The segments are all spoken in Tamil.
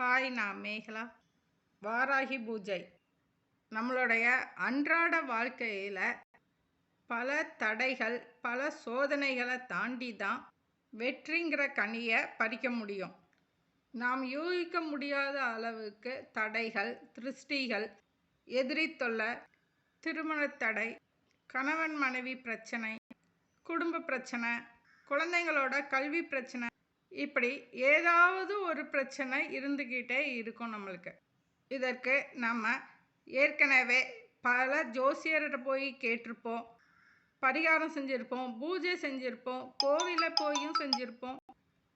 ஹாய் நான் மேகலா. வாராகி பூஜை. நம்மளுடைய அன்றாட வாழ்க்கையில் பல தடைகள் பல சோதனைகளை தாண்டி தான் வெற்றிங்கிற கனியை பறிக்க முடியும். நாம் யூகிக்க முடியாத அளவுக்கு தடைகள் திருஷ்டிகள் எதிரி தொல்லை திருமணத் தடை கணவன் மனைவி பிரச்சனை குடும்ப பிரச்சனை குழந்தைங்களோட கல்வி பிரச்சனை இப்படி ஏதாவது ஒரு பிரச்சனை இருந்துக்கிட்டே இருக்கும் நம்மளுக்கு. இதற்கு நம்ம ஏற்கனவே பல ஜோசியர்கிட்ட போய் கேட்டிருப்போம். பரிகாரம் செஞ்சுருப்போம் பூஜை செஞ்சுருப்போம் கோவிலில் போயும் செஞ்சுருப்போம்.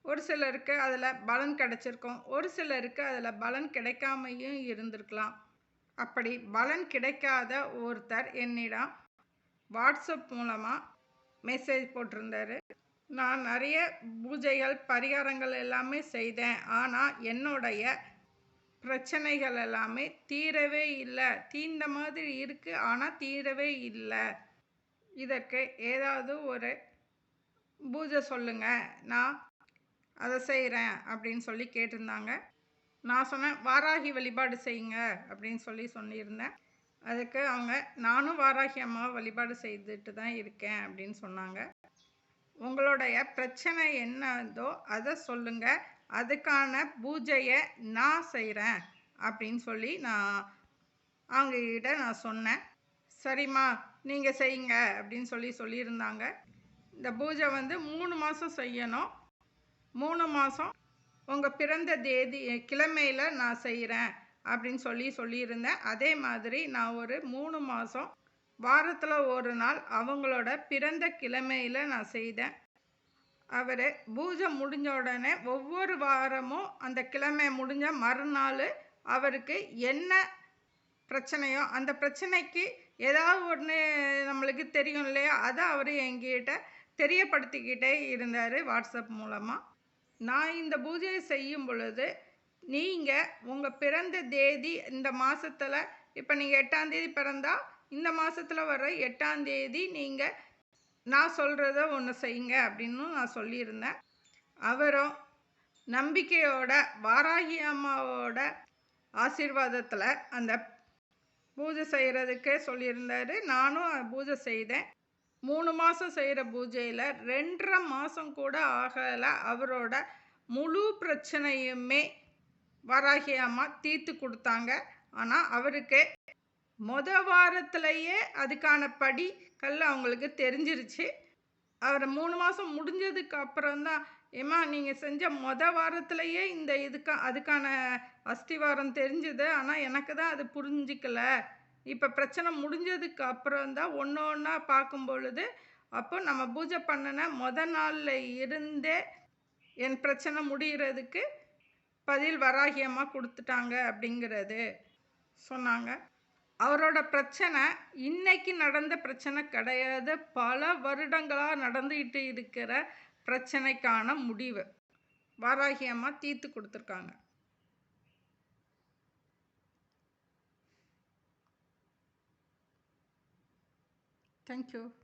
ஒரு சிலருக்கு அதில் பலன் கிடச்சிருக்கும் ஒரு சிலருக்கு அதில் பலன் கிடைக்காமையும் இருந்திருக்கலாம். அப்படி பலன் கிடைக்காத ஒருத்தர் என்னிடம் வாட்ஸ்அப் மூலமாக மெசேஜ் போட்டிருந்தாரு. நான் நிறைய பூஜைகள் பரிகாரங்கள் எல்லாமே செய்தேன். ஆனால் என்னுடைய பிரச்சனைகள் எல்லாமே தீரவே இல்லை. தீர்ந்த மாதிரி இருக்குது ஆனால் தீரவே இல்லை. இதற்கு ஏதாவது ஒரு பூஜை சொல்லுங்கள் நான் அதை செய்கிறேன் அப்படின்னு சொல்லி கேட்டிருந்தாங்க. நான் சொன்னேன் வாராகி வழிபாடு செய்யுங்க அப்படின்னு சொல்லி சொல்லியிருந்தேன். அதுக்கு அவங்க நானும் வாராகி அம்மாவை வழிபாடு செய்துட்டு தான் இருக்கேன் அப்படின்னு சொன்னாங்க. உங்களுடைய பிரச்சனை என்னதோ அதை சொல்லுங்க. அதுக்கான பூஜையை நான் செய்கிறேன் அப்படின்னு சொல்லி நான் அவங்கக்கிட்ட நான் சொன்னேன். சரிம்மா நீங்கள் செய்யுங்க அப்படின்னு சொல்லி சொல்லியிருந்தாங்க. இந்த பூஜை வந்து மூணு மாதம் செய்யணும். மூணு மாதம் உங்கள் பிறந்த தேதி கிழமையில் நான் செய்கிறேன் அப்படின்னு சொல்லி சொல்லியிருந்தேன். அதே மாதிரி நான் ஒரு மூணு மாதம் வாரத்தில் ஒரு நாள் அவங்களோட பிறந்த கிழமையில் நான் செய்தேன். அவர் பூஜை முடிஞ்ச உடனே ஒவ்வொரு வாரமும் அந்த கிழமை முடிஞ்ச மறுநாள் அவருக்கு என்ன பிரச்சனையோ அந்த பிரச்சனைக்கு ஏதாவது ஒன்று நம்மளுக்கு தெரியும் இல்லையா அதை அவர் எங்கிட்ட தெரியப்படுத்திக்கிட்டே இருந்தார் வாட்ஸ்அப் மூலமாக நான் இந்த பூஜையை செய்யும் பொழுது நீங்கள் உங்கள் பிறந்த தேதி இந்த மாதத்தில் இப்போ நீங்கள் எட்டாம் தேதி பிறந்தால் இந்த மாதத்தில் வர எட்டாம் தேதி நீங்கள் நான் சொல்கிறத ஒன்று செய்யுங்க அப்படின்னு நான் சொல்லியிருந்தேன். அவரும் நம்பிக்கையோட வாராகி அம்மாவோட ஆசீர்வாதத்தில் அந்த பூஜை செய்கிறதுக்கே சொல்லியிருந்தாரு. நானும் பூஜை செய்தேன். மூணு மாதம் செய்கிற பூஜையில் ரெண்டரை மாதம் கூட ஆகலை. அவரோட முழு பிரச்சனையுமே வராகி அம்மா தீர்த்து கொடுத்தாங்க. ஆனால் அவருக்கு மொத வாரத்திலேயே அதுக்கான படிக்கல் அவங்களுக்கு தெரிஞ்சிருச்சு. அவரை மூணு மாதம் முடிஞ்சதுக்கு அப்புறம்தான் ஏம்மா நீங்கள் செஞ்ச மொத வாரத்திலேயே இந்த இதுக்கா அதுக்கான அஸ்திவாரம் தெரிஞ்சுது. ஆனால் எனக்கு தான் அது புரிஞ்சிக்கல. இப்போ பிரச்சனை முடிஞ்சதுக்கு அப்புறம் தான் ஒன்று ஒன்றா பார்க்கும் பொழுது அப்போ நம்ம பூஜை பண்ணின மொத நாளில் இருந்தே என் பிரச்சனை முடிகிறதுக்கு பதில் வராகியமாக கொடுத்துட்டாங்க அப்படிங்கிறது சொன்னாங்க. அவரோட பிரச்சனை இன்னைக்கு நடந்த பிரச்சனை கிடையாது. பல வருடங்களாக நடந்துக்கிட்டு இருக்கிற பிரச்சனைக்கான முடிவு. வாராகியமாக தீர்த்து கொடுத்துருக்காங்க. தேங்க்யூ